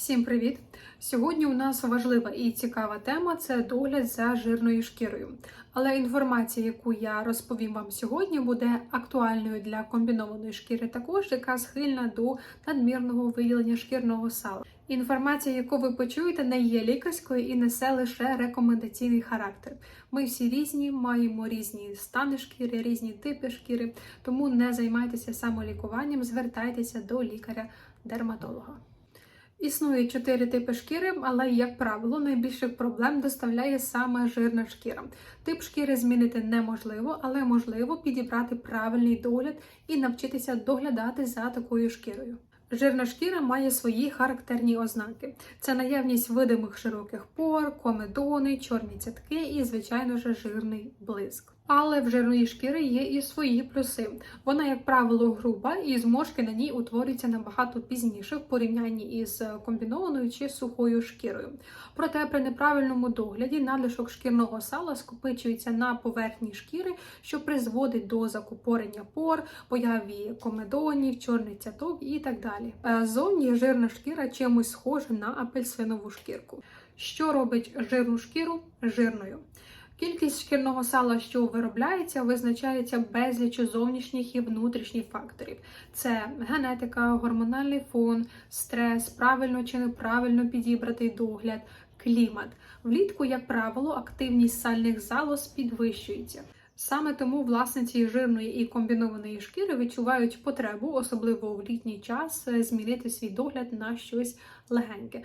Всім привіт! Сьогодні у нас важлива і цікава тема це догляд за жирною шкірою. Але інформація, яку я розповім вам сьогодні, буде актуальною для комбінованої шкіри, також яка схильна до надмірного виділення шкірного сала. Інформація, яку ви почуєте, не є лікарською і несе лише рекомендаційний характер. Ми всі різні, маємо різні стани шкіри, різні типи шкіри, тому не займайтеся самолікуванням, звертайтеся до лікаря-дерматолога. Існує чотири типи шкіри, але, як правило, найбільших проблем доставляє саме жирна шкіра. Тип шкіри змінити неможливо, але можливо підібрати правильний догляд і навчитися доглядати за такою шкірою. Жирна шкіра має свої характерні ознаки: це наявність видимих широких пор, комедони, чорні цятки і, звичайно ж, жирний блиск. Але в жирної шкіри є і свої плюси. Вона, як правило, груба, і зморшки на ній утворюються набагато пізніше в порівнянні із комбінованою чи сухою шкірою. Проте при неправильному догляді надлишок шкірного сала скопичується на поверхні шкіри, що призводить до закупорення пор, появі комедонів, чорних цяток і так далі. Е, Зовні жирна шкіра чимось схожа на апельсинову шкірку. Що робить жирну шкіру жирною? Кількість шкірного сала, що виробляється, визначається безліччю зовнішніх і внутрішніх факторів: це генетика, гормональний фон, стрес, правильно чи неправильно підібратий догляд, клімат. Влітку, як правило, активність сальних залоз підвищується. Саме тому власниці жирної і комбінованої шкіри відчувають потребу, особливо в літній час, змінити свій догляд на щось легеньке.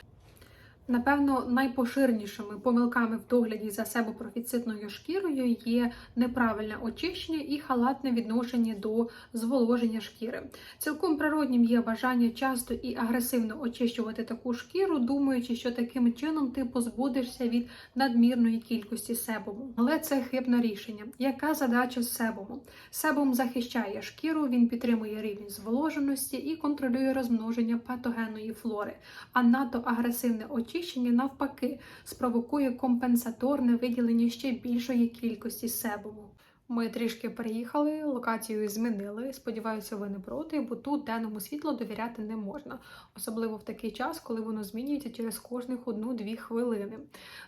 Напевно, найпоширенішими помилками в догляді за себопрофіцитною шкірою є неправильне очищення і халатне відношення до зволоження шкіри. Цілком природнім є бажання часто і агресивно очищувати таку шкіру, думаючи, що таким чином ти позбудешся від надмірної кількості себуму. Але це хибне рішення. Яка задача себуму? Себум захищає шкіру, він підтримує рівень зволоженості і контролює розмноження патогенної флори, а надто агресивне очищення очищення навпаки спровокує компенсаторне виділення ще більшої кількості себуму. Ми трішки переїхали, локацію змінили. Сподіваюся, ви не проти, бо тут денному світлу довіряти не можна, особливо в такий час, коли воно змінюється через кожних одну-дві хвилини.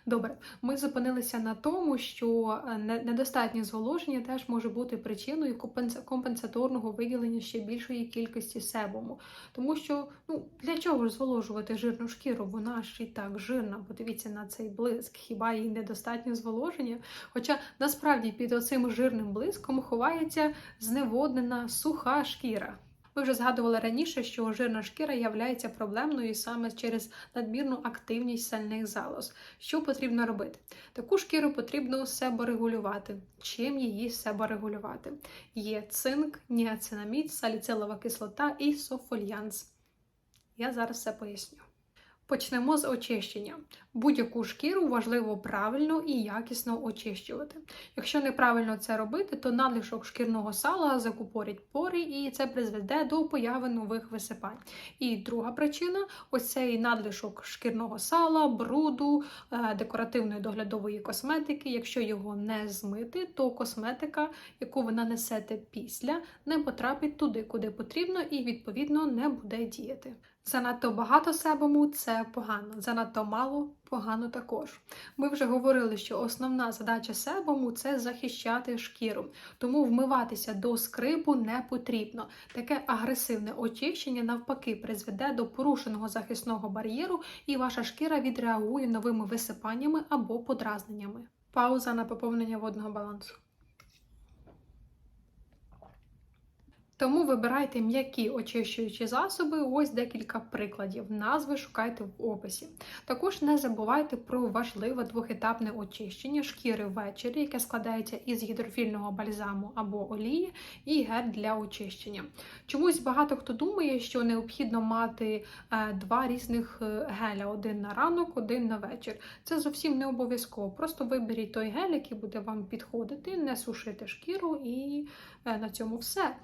Добре, ми зупинилися на тому, що е, недостатнє зволоження теж може бути причиною компенсаторного виділення ще більшої кількості себуму. Тому що ну для чого ж зволожувати жирну шкіру? Вона ж і так жирна. Подивіться на цей блиск, хіба їй недостатньо зволоження? Хоча насправді під оцим жирним жирним блиском ховається зневоднена суха шкіра. Ми вже згадували раніше, що жирна шкіра є проблемною саме через надмірну активність сальних залоз. Що потрібно робити? Таку шкіру потрібно себорегулювати. Чим її себорегулювати? Є цинк, ніацинамід, саліцилова кислота і софольянс. Я зараз все поясню. Почнемо з очищення. Будь-яку шкіру важливо правильно і якісно очищувати. Якщо неправильно це робити, то надлишок шкірного сала закупорить пори, і це призведе до появи нових висипань. І друга причина ось цей надлишок шкірного сала, бруду, е, декоративної доглядової косметики. Якщо його не змити, то косметика, яку ви нанесете після, не потрапить туди, куди потрібно, і відповідно не буде діяти. Занадто багато себому це погано, занадто мало погано також. Ми вже говорили, що основна задача себому це захищати шкіру, тому вмиватися до скрипу не потрібно. Таке агресивне очищення навпаки призведе до порушеного захисного бар'єру, і ваша шкіра відреагує новими висипаннями або подразненнями. Пауза на поповнення водного балансу. Тому вибирайте м'які очищуючі засоби, ось декілька прикладів. Назви шукайте в описі. Також не забувайте про важливе двохетапне очищення шкіри ввечері, яке складається із гідрофільного бальзаму або олії, і гель для очищення. Чомусь багато хто думає, що необхідно мати е, два різних е, геля: один на ранок, один на вечір. Це зовсім не обов'язково. Просто виберіть той гель, який буде вам підходити, не сушити шкіру, і е, на цьому все.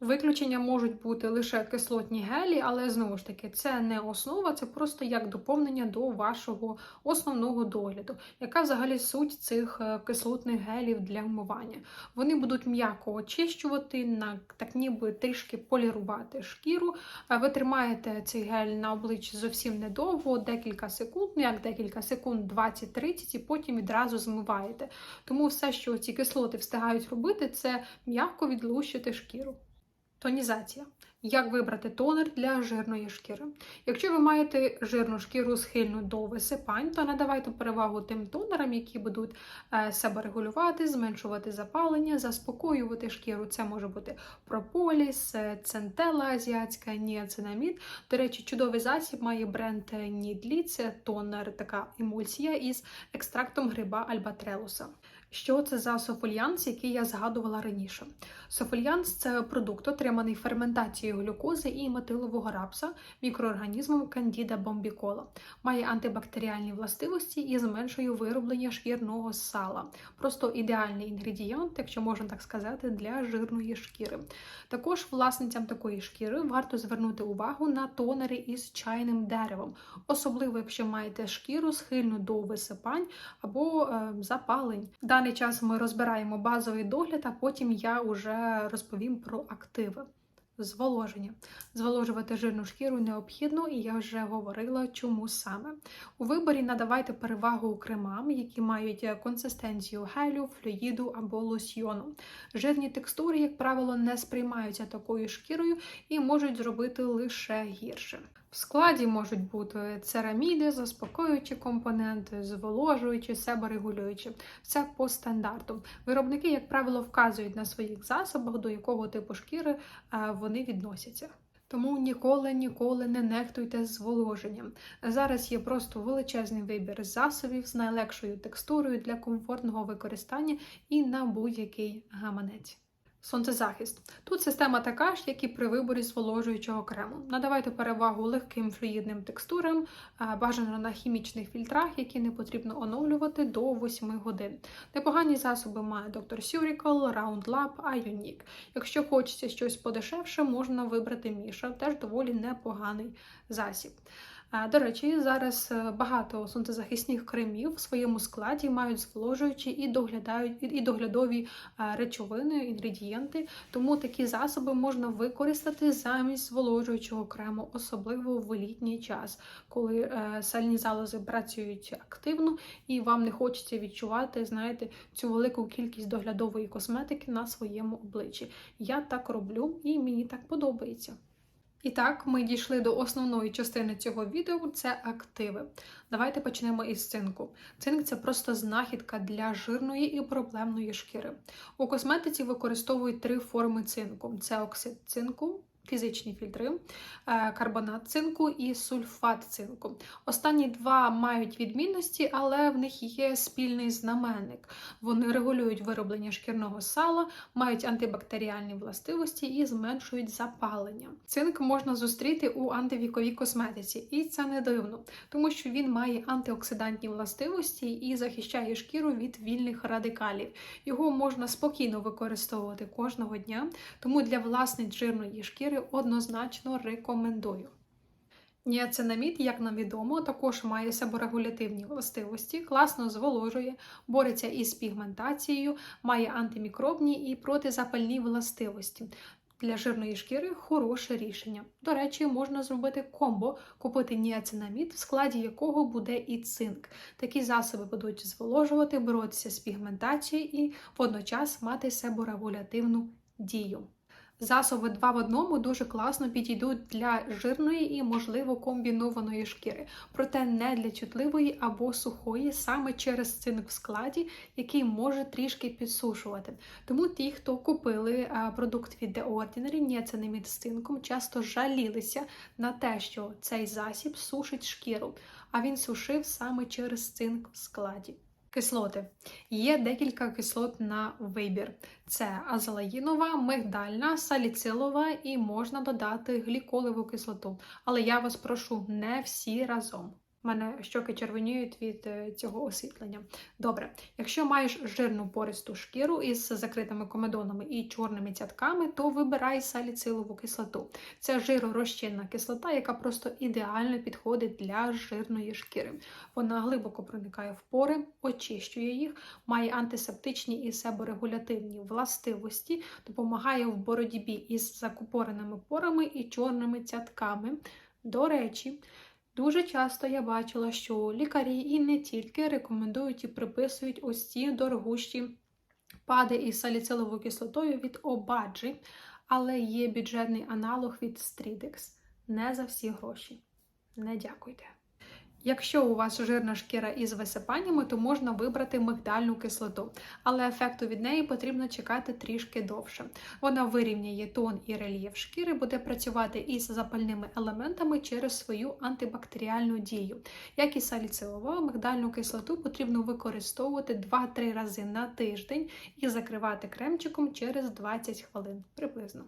Виключення можуть бути лише кислотні гелі, але знову ж таки, це не основа, це просто як доповнення до вашого основного догляду. Яка взагалі суть цих е, кислотних гелів для вмивання? Вони будуть м'яко очищувати, так ніби трішки полірувати шкіру. Е, Ви тримаєте цей гель на обличчі зовсім недовго, декілька секунд, ну як декілька секунд, 20-30, і потім відразу змиваєте. Тому все, що ці кислоти встигають робити, це м'яко відлущити шкіру. Тонізація. Як вибрати тонер для жирної шкіри? Якщо ви маєте жирну шкіру схильну до висипань, то надавайте перевагу тим тонерам, які будуть е, себе регулювати, зменшувати запалення, заспокоювати шкіру. Це може бути прополіс, е, центела азіатська, ніацинамід. До речі, чудовий засіб має бренд Нідлі. Це тонер, така емульсія із екстрактом гриба альбатрелуса. Що це за софольянс, який я згадувала раніше? Софольянс це продукт, отриманий ферментацією глюкози і метилового рапса мікроорганізмом Candida bombicola. Має антибактеріальні властивості і зменшує вироблення шкірного сала. Просто ідеальний інгредієнт, якщо можна так сказати, для жирної шкіри. Також власницям такої шкіри варто звернути увагу на тонери із чайним деревом, особливо якщо маєте шкіру схильну до висипань або е, запалень. Даний час ми розбираємо базовий догляд, а потім я вже розповім про активи. Зволоження. Зволожувати жирну шкіру необхідно, і я вже говорила, чому саме. У виборі надавайте перевагу кремам, які мають консистенцію гелю, флюїду або лосьйону. Жирні текстури, як правило, не сприймаються такою шкірою і можуть зробити лише гірше. В складі можуть бути цераміди, заспокоюючі компоненти, зволожуючі, себорегулюючі. Все по стандарту. Виробники, як правило, вказують на своїх засобах, до якого типу шкіри е, вони відносяться. Тому ніколи ніколи не нехтуйте зволоженням. Зараз є просто величезний вибір засобів з найлегшою текстурою для комфортного використання і на будь-який гаманець. Сонцезахист. Тут система така ж, як і при виборі зволожуючого крему. Надавайте перевагу легким флюїдним текстурам, бажано на хімічних фільтрах, які не потрібно оновлювати до 8 годин. Непогані засоби має Dr. Surical, Roundlab, Ionic. Якщо хочеться щось подешевше, можна вибрати Міша, теж доволі непоганий засіб. До речі, зараз е, багато сонцезахисних кремів в своєму складі мають зволожуючі і доглядають і доглядові речовини, інгредієнти. Тому такі засоби можна використати замість зволожуючого крему, особливо в літній час, коли е, сальні залози працюють активно і вам не хочеться відчувати, знаєте, цю велику кількість доглядової косметики на своєму обличчі. Я так роблю і мені так подобається. І так, ми дійшли до основної частини цього відео це активи. Давайте почнемо із цинку. Цинк це просто знахідка для жирної і проблемної шкіри. У косметиці використовують три форми цинку: це оксид цинку. Фізичні фільтри, карбонат цинку і сульфат цинку. Останні два мають відмінності, але в них є спільний знаменник. Вони регулюють вироблення шкірного сала, мають антибактеріальні властивості і зменшують запалення. Цинк можна зустріти у антивіковій косметиці, і це не дивно, тому що він має антиоксидантні властивості і захищає шкіру від вільних радикалів. Його можна спокійно використовувати кожного дня, тому для власниць жирної шкіри однозначно рекомендую. Ніацинамід, як нам відомо, також має себорегулятивні властивості, класно зволожує, бореться із пігментацією, має антимікробні і протизапальні властивості. Для жирної шкіри хороше рішення. До речі, можна зробити комбо, купити ніацинамід, в складі якого буде і цинк. Такі засоби будуть зволожувати, боротися з пігментацією і водночас мати себорегулятивну дію. Засоби два в одному дуже класно підійдуть для жирної і, можливо, комбінованої шкіри, проте не для чутливої або сухої, саме через цинк в складі, який може трішки підсушувати. Тому ті, хто купили продукт від The Ordinary, ніацинамід з цинком, часто жалілися на те, що цей засіб сушить шкіру, а він сушив саме через цинк в складі. Кислоти. Є декілька кислот на вибір: це азелаїнова, мигдальна, саліцилова і можна додати гліколеву кислоту. Але я вас прошу не всі разом. У мене щоки червоніють від е, цього освітлення. Добре, якщо маєш жирну пористу шкіру із закритими комедонами і чорними цятками, то вибирай саліцилову кислоту. Це жиророзчинна кислота, яка просто ідеально підходить для жирної шкіри. Вона глибоко проникає в пори, очищує їх, має антисептичні і себорегулятивні властивості, допомагає в боротьбі із закупореними порами і чорними цятками. До речі, Дуже часто я бачила, що лікарі і не тільки рекомендують і приписують ось ці дорогущі пади із саліциловою кислотою від Обаджі, але є бюджетний аналог від Стрідекс. Не за всі гроші. Не дякуйте. Якщо у вас жирна шкіра із висипаннями, то можна вибрати мигдальну кислоту, але ефекту від неї потрібно чекати трішки довше. Вона вирівняє тон і рельєф шкіри, буде працювати із запальними елементами через свою антибактеріальну дію. Як і саліцилова, мигдальну кислоту потрібно використовувати 2-3 рази на тиждень і закривати кремчиком через 20 хвилин приблизно.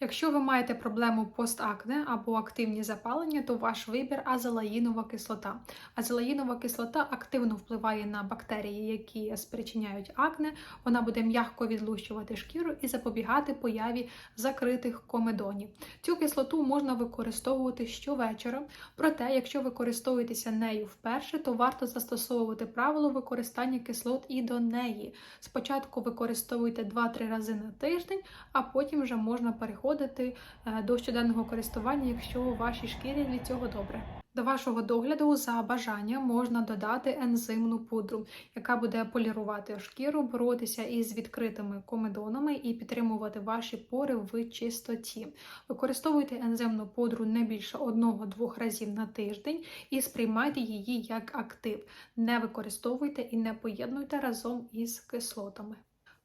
Якщо ви маєте проблему постакне або активні запалення, то ваш вибір азелаїнова кислота. Азелаїнова кислота активно впливає на бактерії, які спричиняють акне. Вона буде м'яко відлущувати шкіру і запобігати появі закритих комедонів. Цю кислоту можна використовувати щовечора. Проте, якщо ви користуєтеся нею вперше, то варто застосовувати правило використання кислот і до неї. Спочатку використовуйте 2-3 рази на тиждень, а потім вже можна переходити переходити е, до щоденного користування, якщо у вашій шкірі від цього добре. До вашого догляду за бажанням можна додати ензимну пудру, яка буде полірувати шкіру, боротися із відкритими комедонами і підтримувати ваші пори в чистоті. Використовуйте ензимну пудру не більше 1-2 разів на тиждень і сприймайте її як актив. Не використовуйте і не поєднуйте разом із кислотами.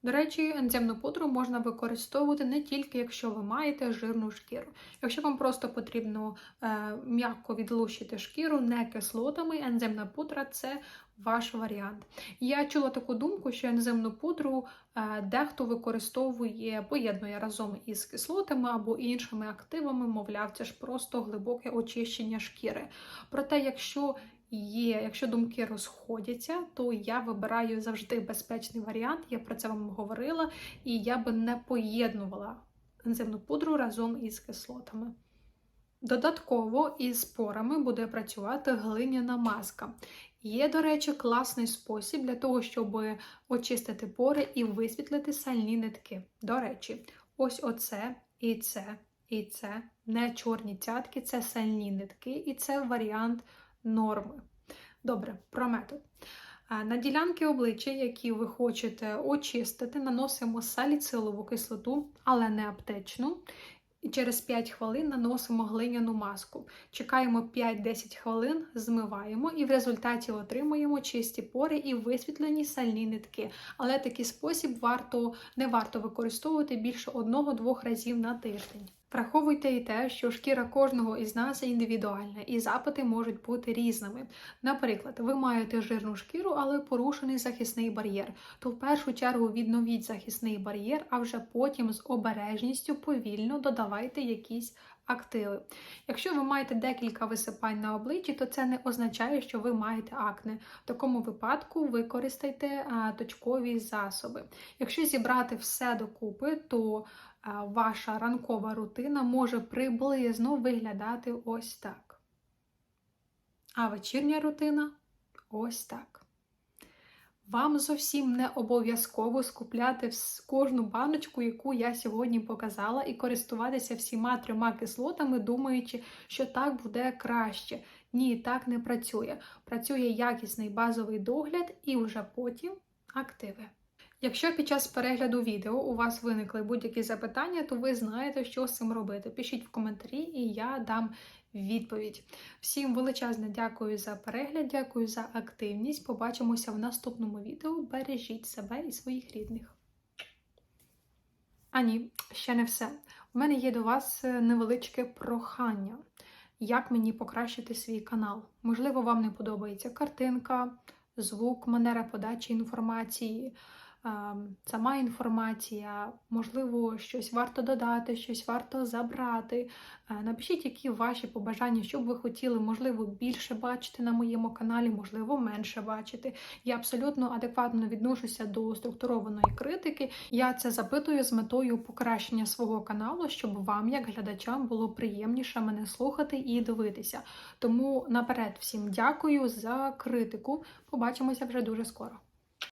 До речі, енземну пудру можна використовувати не тільки якщо ви маєте жирну шкіру. Якщо вам просто потрібно е, м'яко відлущити шкіру не кислотами, енземна пудра це ваш варіант. Я чула таку думку, що енземну пудру е, дехто використовує, поєднує разом із кислотами або іншими активами, мовляв, це ж просто глибоке очищення шкіри. Проте, якщо є, якщо думки розходяться, то я вибираю завжди безпечний варіант. Я про це вам говорила, і я би не поєднувала ензимну пудру разом із кислотами. Додатково із порами буде працювати глиняна маска. Є, до речі, класний спосіб для того, щоб очистити пори і висвітлити сальні нитки. До речі, ось оце і це, і це не чорні цятки, це сальні нитки, і це варіант норми. Добре, про метод. На ділянки обличчя, які ви хочете очистити, наносимо саліцилову кислоту, але не аптечну. І через 5 хвилин наносимо глиняну маску. Чекаємо 5-10 хвилин, змиваємо і в результаті отримуємо чисті пори і висвітлені сальні нитки. Але такий спосіб варто, не варто використовувати більше 1-2 разів на тиждень. Враховуйте і те, що шкіра кожного із нас індивідуальна, і запити можуть бути різними. Наприклад, ви маєте жирну шкіру, але порушений захисний бар'єр, то в першу чергу відновіть захисний бар'єр, а вже потім з обережністю повільно додавайте якісь активи. Якщо ви маєте декілька висипань на обличчі, то це не означає, що ви маєте акне. В такому випадку використайте точкові засоби. Якщо зібрати все докупи, то ваша ранкова рутина може приблизно виглядати ось так. А вечірня рутина ось так. Вам зовсім не обов'язково скупляти кожну баночку, яку я сьогодні показала, і користуватися всіма трьома кислотами, думаючи, що так буде краще. Ні, так не працює. Працює якісний базовий догляд і вже потім активи. Якщо під час перегляду відео у вас виникли будь-які запитання, то ви знаєте, що з цим робити. Пишіть в коментарі, і я дам відповідь. Всім величезне дякую за перегляд, дякую за активність. Побачимося в наступному відео. Бережіть себе і своїх рідних. А ні, ще не все. У мене є до вас невеличке прохання, як мені покращити свій канал. Можливо, вам не подобається картинка, звук, манера подачі інформації. Сама інформація, можливо, щось варто додати, щось варто забрати. Е, Напишіть, які ваші побажання, що б ви хотіли, можливо, більше бачити на моєму каналі, можливо, менше бачити. Я абсолютно адекватно відношуся до структурованої критики. Я це запитую з метою покращення свого каналу, щоб вам, як глядачам, було приємніше мене слухати і дивитися. Тому наперед всім дякую за критику. Побачимося вже дуже скоро.